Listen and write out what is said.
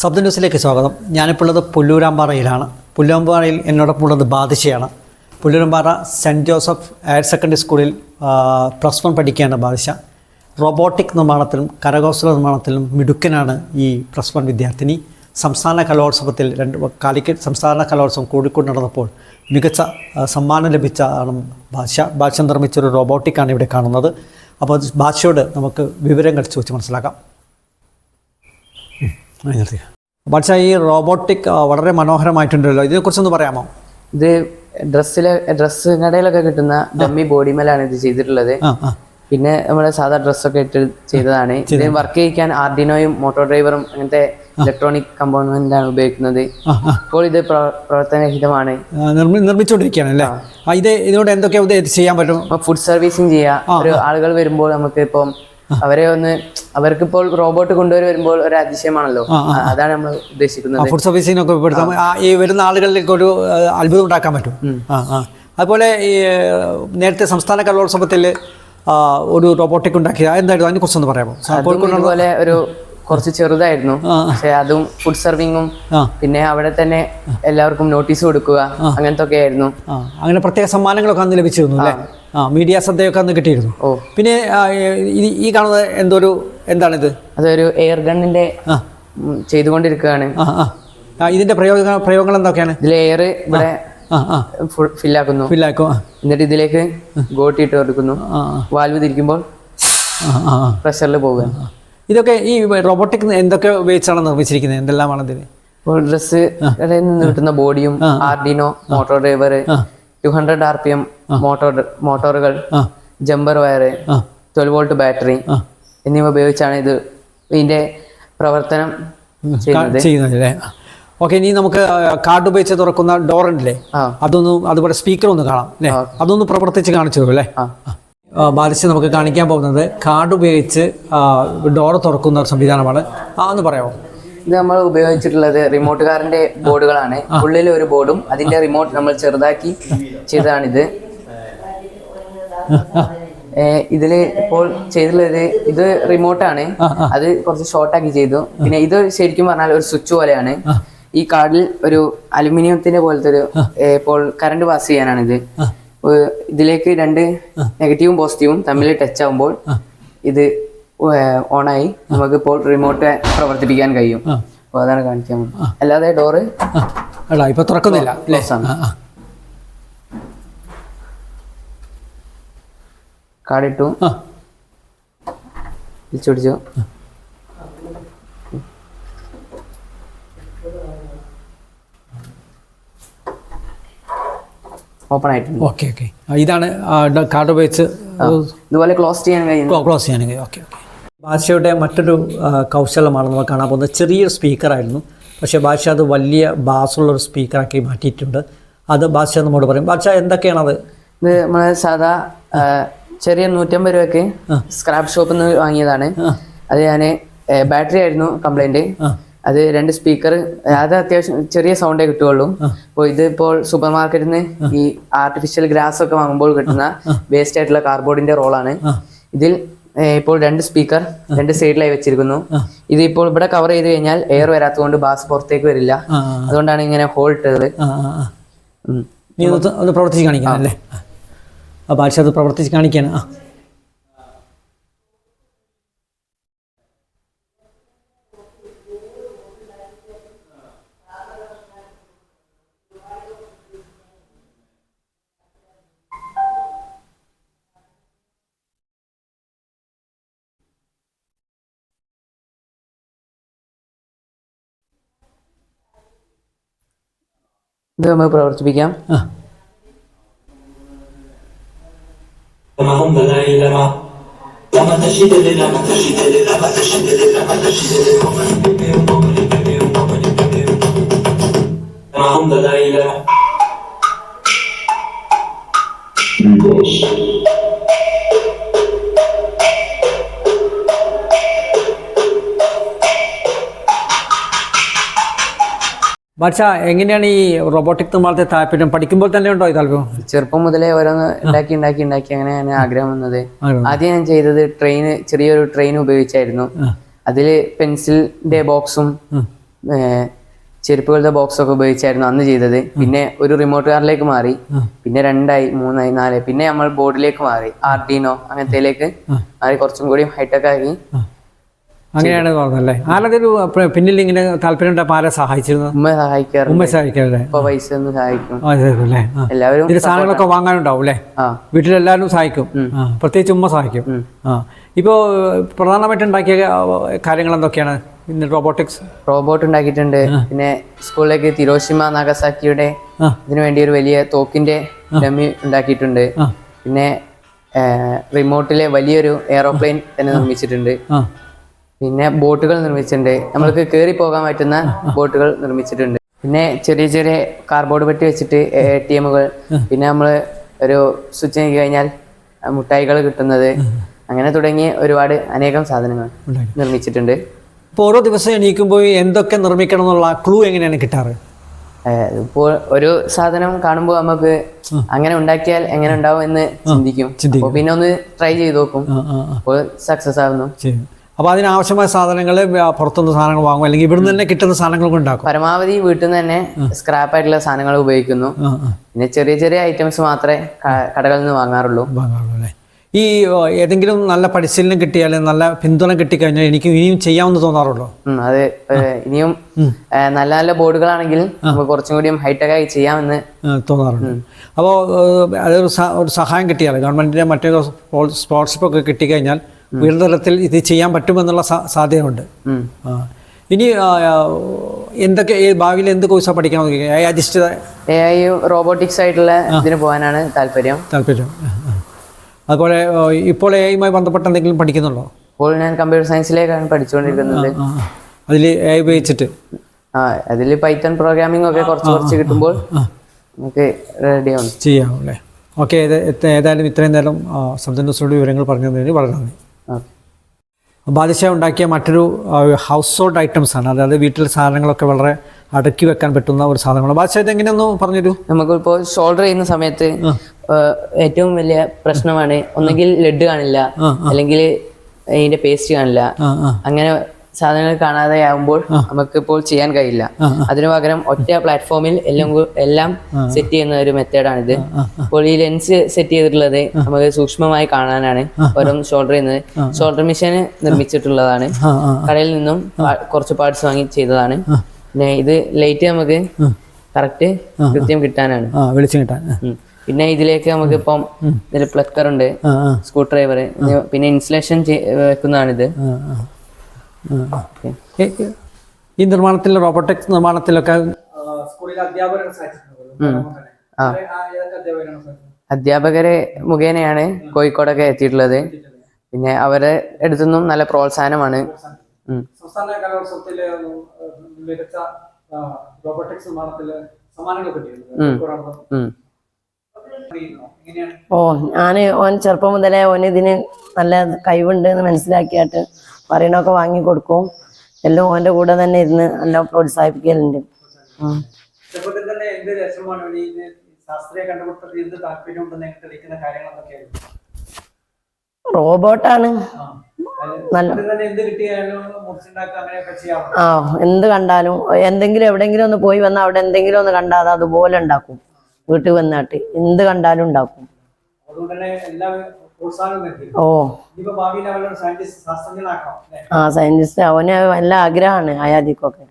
ശബ്ദ ന്യൂസിലേക്ക് സ്വാഗതം. ഞാനിപ്പോൾ ഉള്ളത് പുല്ലൂരാമ്പാറയിലാണ്. പുല്ലൂരാമ്പാറയിൽ എന്നോടൊപ്പം ഉള്ളത് ബാദിഷയാണ് Pulloorampara saint Joseph higher secondary സ്കൂളിൽ പ്ലസ് വൺ പഠിക്കുകയാണ് ബാദിഷ റോബോട്ടിക് നിർമ്മാണത്തിലും കരകൗശല നിർമ്മാണത്തിലും മിടുക്കനാണ് ഈ പ്ലസ് വൺ വിദ്യാർത്ഥിനി. സംസ്ഥാന കലോത്സവത്തിൽ രണ്ട് കാലിക്കറ്റ് സംസ്ഥാന കലോത്സവം കോഴിക്കോട് നടന്നപ്പോൾ മികച്ച സമ്മാനം ലഭിച്ച ആണ് ഭാഷ ഭാഷ നിർമ്മിച്ചൊരു റോബോട്ടിക്കാണ് ഇവിടെ കാണുന്നത്. അപ്പോൾ ഭാഷയോട് നമുക്ക് വിവരങ്ങൾ ചോദിച്ച് മനസ്സിലാക്കാം. പക്ഷേ ഈ റോബോട്ടിക് വളരെ മനോഹരമായിട്ടുണ്ടല്ലോ. ഇതിനെക്കുറിച്ചൊന്ന് പറയാമോ? ഇത് ഡ്രസ്സിലെ ഡ്രസ്സ് കടയിലൊക്കെ കിട്ടുന്ന ഡമ്മി ബോഡിമേലാണ് ഇത് ചെയ്തിട്ടുള്ളത്. പിന്നെ നമ്മുടെ സാധാ ഡ്രസ്സൊക്കെ ഇട്ട് ചെയ്തതാണ്. ഇത് വർക്ക് ചെയ്യിക്കാൻ ആർഡിനോയും മോട്ടോർ ഡ്രൈവറും അങ്ങനത്തെ ഇലക്ട്രോണിക് കമ്പോണന്റാണ് ഉപയോഗിക്കുന്നത്. ആ ആ. ഇപ്പോൾ ഇത് പ്ര- പ്രവർത്തനരഹിതമാണ്. ആ, നിർമ്മിച്ചുകൊണ്ടിരിക്കുകയാണ് അല്ലേ? ആ. ഇത് ഇതിനോട് എന്തൊക്കെ ചെയ്യാൻ പറ്റും? ഫുഡ് സർവീസിങ് ചെയ്യാം. ഒരു ആളുകൾ വരുമ്പോൾ നമുക്ക് ഇപ്പം അവരെ ഒന്ന് അവർക്കിപ്പോൾ റോബോട്ട് കൊണ്ടുവരെ വരുമ്പോൾ ഒരു അതിശയമാണല്ലോ. അതാണ് നമ്മൾ ഉദ്ദേശിക്കുന്നത്. ഫുഡ് സർവീസിനൊക്കെ ഈ വരുന്ന ആളുകളിലേക്ക് ഒരു അത്ഭുതം ഉണ്ടാക്കാൻ പറ്റും. അതുപോലെ ഈ നേരത്തെ സംസ്ഥാന കലോത്സവത്തിൽ ഒരു റോബോട്ടിക് ഉണ്ടാക്കിയ എന്തായിരുന്നു? അതിനെക്കുറിച്ചൊന്ന് പറയാമോ? അതുപോലെ ഒരു കുറച്ച് ചെറുതായിരുന്നു. പക്ഷെ അതും ഫുഡ് സർവിങ്ങും. പിന്നെ അവിടെ തന്നെ എല്ലാവർക്കും നോട്ടീസ് കൊടുക്കുക അങ്ങനത്തെ ഒക്കെ ആയിരുന്നു. അങ്ങനെ പ്രത്യേക സമ്മാനങ്ങളൊക്കെ അന്ന് ലഭിച്ചിരുന്നു അല്ലേ? ആ. മീഡിയ ശ്രദ്ധയൊക്കെ അന്ന് കിട്ടിയിരുന്നു. ഓ. പിന്നെ ഈ കാണുന്നത് എന്തോ ഒരു എന്താണിത്? അതൊരു എയർ ഗണ്ണിന്റെ ചെയ്തുകൊണ്ടിരിക്കുകയാണ്. ഇതിന്റെ പ്രയോഗ പ്രയോഗങ്ങൾ എന്തൊക്കെയാണ്? ഇതിൽ എയർ ഇവിടെ ഫില്ലാക്കുന്നു ഫില്ലാക്കും എന്നിട്ട് ഇതിലേക്ക് ഗോട്ടിയിട്ട് കൊടുക്കുന്നു. വാൽവ് തിരിക്കുമ്പോൾ പ്രഷറിൽ പോകുക ഇതൊക്കെ ഈ റോബോട്ടിക് എന്തൊക്കെ ഉപയോഗിച്ചാണ് നിർമ്മിച്ചിരിക്കുന്നത്? എന്തെല്ലാമാണ് ഇതിന് ഡ്രസ് ഡ്രസ്സ് കടയിൽ നിന്ന് കിട്ടുന്ന ബോഡിയും Arduino motor driver two hundred R P M motor മോട്ടോറുകൾ ജമ്പർ വയർ ആ. ട്വൽവ് വോൾട്ട് ബാറ്ററി എന്നിവ ഉപയോഗിച്ചാണ് ഇത് ഇതിന്റെ പ്രവർത്തനം ചെയ്യുന്നത്. ഓക്കെ ഇനി നമുക്ക് കാർഡ് ഉപയോഗിച്ച് തുറക്കുന്ന ഡോർ ഉണ്ടല്ലേ? അതൊന്നും അതുപോലെ സ്പീക്കർ ഒന്ന് കാണാം അല്ലേ? അതൊന്ന് പ്രവർത്തിച്ച് കാണിച്ചു തരും അല്ലേ ബാധിച്ച് നമുക്ക് കാണിക്കാൻ പോകുന്നത്. കാർഡ് ഉപയോഗിച്ച് ഡോർ തുറക്കുന്ന ഒരു സംവിധാനമാണ്. ആ ഒന്ന് പറയാമോ? ഇത് നമ്മൾ ഉപയോഗിച്ചിട്ടുള്ളത് റിമോട്ട് കാറിന്റെ ബോർഡുകളാണ്. ഉള്ളിൽ ഒരു ബോർഡും അതിന്റെ റിമോട്ട് നമ്മൾ ചെറുതാക്കി ചെയ്തതാണിത്. ഇതിൽ ഇപ്പോൾ ചെയ്തിട്ടുള്ളത് ഇത് റിമോട്ടാണ് അത് കുറച്ച് ഷോർട്ടാക്കി ചെയ്തു. പിന്നെ ഇത് ശരിക്കും പറഞ്ഞാൽ ഒരു സ്വിച്ച് പോലെയാണ്. ഈ കാർഡിൽ ഒരു അലുമിനിയത്തിന്റെ പോലത്തെ ഒരു ഇപ്പോൾ കറണ്ട് പാസ് ചെയ്യാനാണിത്. ഇതിലേക്ക് രണ്ട് നെഗറ്റീവും പോസിറ്റീവും തമ്മിൽ ടച്ച് ആവുമ്പോൾ ഇത് ഓണായി. നമുക്ക് ഇപ്പോൾ റിമോട്ട് പ്രവർത്തിപ്പിക്കാൻ കഴിയും. അപ്പോൾ അതാണ് കാണിക്കാൻ. അല്ലാതെ ഡോറ് ഇപ്പൊ തുറക്കുന്നില്ല കാർഡിട്ടു ആ തിരിച്ചുപിടിച്ചു ഓപ്പൺ ആയിട്ടുണ്ട്. Okay okay. ഇതാണ് കാർഡ് ഉപയോഗിച്ച് ഇതുപോലെ ക്ലോസ് ചെയ്യാൻ കഴിയും ക്ലോസ് ചെയ്യാൻ കഴിയും. Okay okay. ഭാഷയുടെ മറ്റൊരു കൗശലമാണ് നമ്മൾ കാണാൻ പോകുന്നത്. ചെറിയൊരു സ്പീക്കറായിരുന്നു. പക്ഷേ ഭാഷ അത് വലിയ ബാസുള്ളൊരു സ്പീക്കറാക്കി മാറ്റിയിട്ടുണ്ട്. അത് ഭാഷ നമ്മോട് പറയും ഭാഷ എന്തൊക്കെയാണത്? ഇത് നമ്മളെ സാധാ ചെറിയ നൂറ്റമ്പത് രൂപയ്ക്ക് സ്ക്രാപ്പ് ഷോപ്പിൽ നിന്ന് വാങ്ങിയതാണ് അത് ഞാൻ ബാറ്ററി ആയിരുന്നു കംപ്ലൈന്റ്. ആ. അത് രണ്ട് സ്പീക്കർ അത് അത്യാവശ്യം ചെറിയ സൗണ്ടേ കിട്ടുള്ളൂ അപ്പോൾ ഇതിപ്പോൾ സൂപ്പർ മാർക്കറ്റിൽ നിന്ന് ഈ ആർട്ടിഫിഷ്യൽ ഗ്രാസ് ഒക്കെ വാങ്ങുമ്പോൾ കിട്ടുന്ന വേസ്റ്റ് ആയിട്ടുള്ള കാർബോർഡിന്റെ റോളാണ് ഇതിൽ ഇപ്പോൾ രണ്ട് സ്പീക്കർ രണ്ട് സൈഡിലായി വെച്ചിരിക്കുന്നു. ഇത് ഇപ്പോൾ ഇവിടെ കവർ ചെയ്ത് കഴിഞ്ഞാൽ എയർ വരാത്തതുകൊണ്ട് ബാസ് പുറത്തേക്ക് വരില്ല. അതുകൊണ്ടാണ് ഇങ്ങനെ ഹോൾ ഇട്ടത്. ആ ആ ആ. പ്രവർത്തിച്ച് കാണിക്കാനല്ലേ ആ. ഭാഷ അത് പ്രവർത്തിച്ച് കാണിക്കാണ്. ആ. ഇത് നമുക്ക് പ്രവർത്തിപ്പിക്കാം ആ معهم دلائل ഭാഷ എങ്ങനെയാണ് ഈ റോബോട്ടിക് നിർമ്മാണത്തെ താല്പര്യം? പഠിക്കുമ്പോൾ തന്നെ ഉണ്ടോ ഈ താല്പര്യം? ചെറുപ്പം മുതലേ ഓരോന്ന് ഉണ്ടാക്കി ഉണ്ടാക്കി ഉണ്ടാക്കി അങ്ങനെയാണ് ആഗ്രഹം വന്നത്. ആദ്യം ഞാൻ ചെയ്തത് ട്രെയിൻ ചെറിയൊരു ട്രെയിൻ ഉപയോഗിച്ചായിരുന്നു. അതിൽ പെൻസിലിന്റെ ബോക്സും ചെരുപ്പുകളുടെ ബോക്സ് ഒക്കെ ഉപയോഗിച്ചായിരുന്നു അന്ന് ചെയ്തത്. പിന്നെ ഒരു റിമോട്ട് കാറിലേക്ക് മാറി. പിന്നെ രണ്ടായി മൂന്നായി നാല് പിന്നെ നമ്മൾ ബോർഡിലേക്ക് മാറി. ആർഡിനോ അങ്ങനത്തേലേക്ക് മാറി കുറച്ചും കൂടി ഹൈടെക് ആക്കി അങ്ങനെയാണ് പറഞ്ഞല്ലേ ആരുടെ ഒരു പിന്നിൽ ഇങ്ങനെ താല്പര്യം ഉണ്ടായപ്പോൾ ആരെ സഹായിച്ചിരുന്നു ഉമ്മ സഹായിക്കാറുണ്ട്. ഉമ്മ ഇപ്പൊ പൈസ ഒന്നും സഹായിക്കും. അല്ലേ എല്ലാവരും ഇതിന്റെ സാധനങ്ങളൊക്കെ വാങ്ങാനുണ്ടാവും അല്ലേ വീട്ടിലെല്ലാവരും സഹായിക്കും. പ്രത്യേകിച്ച് ഉമ്മ സഹായിക്കും. ആ. ഇപ്പോൾ പ്രധാനമായിട്ട് ഉണ്ടാക്കിയ കാര്യങ്ങൾ എന്തൊക്കെയാണ് ഇന്ന് റോബോട്ടിക്സ്? റോബോട്ട് ഉണ്ടാക്കിയിട്ടുണ്ട്. പിന്നെ സ്കൂളിലേക്ക് തിരോഷിമ നാഗസാക്കിയുടെ. ഇതിനു വേണ്ടി ഒരു വലിയ തോക്കിന്റെ ഡമ്മി ഉണ്ടാക്കിയിട്ടുണ്ട്. പിന്നെ റിമോട്ടിലെ വലിയൊരു എയറോപ്ലെയിൻ തന്നെ നിർമ്മിച്ചിട്ടുണ്ട്. പിന്നെ ബോട്ടുകൾ നിർമ്മിച്ചിട്ടുണ്ട്. നമ്മൾക്ക് കയറി പോകാൻ പറ്റുന്ന ബോട്ടുകൾ നിർമ്മിച്ചിട്ടുണ്ട്. പിന്നെ ചെറിയ ചെറിയ കാർബോർഡ് പെട്ടി വെച്ചിട്ട് എ ടി എമ്മുകൾ പിന്നെ നമ്മൾ ഒരു സ്വിച്ച് നീക്കി കഴിഞ്ഞാൽ മുട്ടായികൾ കിട്ടുന്നത്. അങ്ങനെ തുടങ്ങി ഒരുപാട് അനേകം സാധനങ്ങൾ നിർമ്മിച്ചിട്ടുണ്ട്. ഇപ്പോൾ ഓരോ ദിവസം എണീക്കുമ്പോൾ എന്തൊക്കെ നിർമ്മിക്കണം എന്നുള്ള ക്ലൂ എങ്ങനെയാണ് കിട്ടാറ്? ഇപ്പോൾ ഒരു സാധനം കാണുമ്പോൾ നമുക്ക് അങ്ങനെ ഉണ്ടാക്കിയാൽ എങ്ങനെ ഉണ്ടാവും എന്ന് ചിന്തിക്കും. പിന്നെ ഒന്ന് ട്രൈ ചെയ്ത് നോക്കും. അപ്പോൾ സക്സസ് ആവുന്നു. അപ്പോൾ അതിനാവശ്യമായ സാധനങ്ങൾ പുറത്തുനിന്ന് സാധനങ്ങൾ വാങ്ങും. അല്ലെങ്കിൽ ഇവിടുന്ന് തന്നെ കിട്ടുന്ന സാധനങ്ങൾ ഉണ്ടാക്കും. പരമാവധി വീട്ടിൽ നിന്ന് തന്നെ സ്ക്രാപ്പ് ആയിട്ടുള്ള സാധനങ്ങൾ ഉപയോഗിക്കുന്നു. പിന്നെ ചെറിയ ചെറിയ ഐറ്റംസ് മാത്രമേ കടകളിൽ നിന്ന് വാങ്ങാറുള്ളൂ. വാങ്ങാറുള്ളൂ അല്ലേ? ഈ ഏതെങ്കിലും നല്ല പരിശീലനം കിട്ടിയാൽ നല്ല പിന്തുണ കിട്ടിക്കഴിഞ്ഞാൽ എനിക്ക് ഇനിയും ചെയ്യാമെന്ന് തോന്നാറുള്ളൂ? അത്. ഇനിയും നല്ല നല്ല ബോർഡുകളാണെങ്കിൽ കുറച്ചും കൂടിയും ഹൈടെക് ആയി ചെയ്യാമെന്ന് തോന്നാറുണ്ട്. അപ്പോൾ അതൊരു ഒരു സഹായം കിട്ടിയാൽ ഗവൺമെന്റിന്റെ മറ്റേ സ്പോൺസർഷിപ്പ് ഒക്കെ കിട്ടിക്കഴിഞ്ഞാൽ വീട് തലത്തിൽ ഇത് ചെയ്യാൻ പറ്റുമെന്നുള്ള സാധ്യതയുണ്ട്. ഇനി എന്തൊക്കെ ഭാവിയിൽ എന്ത് കോഴ്സാണ് പഠിക്കാൻ എ അധിഷ്ഠിത എ ഐ റോബോട്ടിക്സ് ആയിട്ടുള്ള ഇതിന് പോകാനാണ് താല്പര്യം. താല്പര്യം. അതുപോലെ ഇപ്പോൾ എ ഐയുമായി ബന്ധപ്പെട്ട എന്തെങ്കിലും പഠിക്കുന്നുണ്ടോ? ഇപ്പോൾ ഞാൻ കമ്പ്യൂട്ടർ സയൻസിലേക്കാണ് പഠിച്ചുകൊണ്ടിരിക്കുന്നത്. അതിൽ എ ഐ ഉപയോഗിച്ചിട്ട്? ആ അതിൽ പൈത്തൺ പ്രോഗ്രാമിംഗ് ഒക്കെ കുറച്ച് കുറച്ച് കിട്ടുമ്പോൾ നമുക്ക് റെഡി ആവും. ചെയ്യാം അല്ലേ? ഓക്കെ ഏതായാലും ഇത്രയും നേരം ശബ്ദ ന്യൂസിനോട് വിവരങ്ങൾ പറഞ്ഞു തന്നതിന് വളരെ നന്ദി. ബാദിഷ ഉണ്ടാക്കിയ മറ്റൊരു ഹൗസ് ഹോൾഡ് ഐറ്റംസ് ആണ്. അതായത് വീട്ടിലെ സാധനങ്ങളൊക്കെ വളരെ അടക്കി വെക്കാൻ പറ്റുന്ന ഒരു സാധനമാണ്. ബാദിഷ ഇത് എങ്ങനെയൊന്ന് പറഞ്ഞുതരൂ? നമുക്കിപ്പോൾ ഷോൾഡർ ചെയ്യുന്ന സമയത്ത് ഏറ്റവും വലിയ പ്രശ്നമാണ് ഒന്നെങ്കിൽ ലെഡ് കാണില്ല അല്ലെങ്കിൽ അതിന്റെ പേസ്റ്റ് കാണില്ല. അങ്ങനെ സാധനങ്ങൾ കാണാതെ ആകുമ്പോൾ നമുക്കിപ്പോൾ ചെയ്യാൻ കഴിയില്ല. അതിനു പകരം ഒറ്റ പ്ലാറ്റ്ഫോമിൽ എല്ലാം എല്ലാം സെറ്റ് ചെയ്യുന്ന ഒരു മെത്തേഡാണിത്. അപ്പോൾ ഈ ലെൻസ് സെറ്റ് ചെയ്തിട്ടുള്ളത് നമുക്ക് സൂക്ഷ്മമായി കാണാനാണ് ഓരോ ഷോൾഡർ ചെയ്യുന്നത്. ഷോൾഡർ മെഷീൻ നിർമ്മിച്ചിട്ടുള്ളതാണ്. കടയിൽ നിന്നും കുറച്ച് പാർട്സ് വാങ്ങി ചെയ്തതാണ്. പിന്നെ ഇത് ലൈറ്റ് നമുക്ക് കറക്റ്റ് കൃത്യം കിട്ടാനാണ്. ആ വെളിച്ചം കിട്ടാൻ. പിന്നെ ഇതിലേക്ക് നമുക്ക് ഇപ്പം ഇതിൽ പ്ലക്കർ ഉണ്ട് സ്ക്രൂ ഡ്രൈവർ പിന്നെ ഇൻസുലേഷൻ വെക്കുന്നതാണിത്. ഈ നിർമ്മാണത്തിൽ റോബോട്ടിക്സ് നിർമ്മാണത്തിലൊക്കെ അധ്യാപകരെ ആ. അധ്യാപകരെ മുഖേനയാണ് കോഴിക്കോടൊക്കെ എത്തിയിട്ടുള്ളത്. പിന്നെ അവരെ അടുത്തുനിന്നും നല്ല പ്രോത്സാഹനമാണ്. സംസ്ഥാന മികച്ച റോബോട്ടിക്സ് സമ്മാനങ്ങൾ. ഓ ഞാൻ ഓൻ ചെറുപ്പം മുതലേ ഓൻ ഇതിന് നല്ല കഴിവുണ്ട് എന്ന് മനസ്സിലാക്കിയിട്ട് പറയണൊക്കെ വാങ്ങി കൊടുക്കും. എല്ലാം ഓന്റെ കൂടെ തന്നെ ഇരുന്ന് എല്ലാം പ്രോത്സാഹിപ്പിക്കലുണ്ട്. റോബോട്ടാണ്. നല്ല ആ എന്ത് കണ്ടാലും എന്തെങ്കിലും എവിടെങ്കിലും ഒന്ന് പോയി വന്നാൽ അവിടെ എന്തെങ്കിലും ഒന്ന് കണ്ടാൽ അത് അതുപോലെ ഉണ്ടാക്കും. വീട്ടിൽ വന്നിട്ട് എന്ത് കണ്ടാലും ഉണ്ടാക്കും. അതുകൊണ്ട് തന്നെ എല്ലാ ഓ. സയന്റിസ്റ്റ് ആ സയന്റിസ്റ്റ് അവന് നല്ല ആഗ്രഹമാണ് ആയാദിക്കൊക്കെ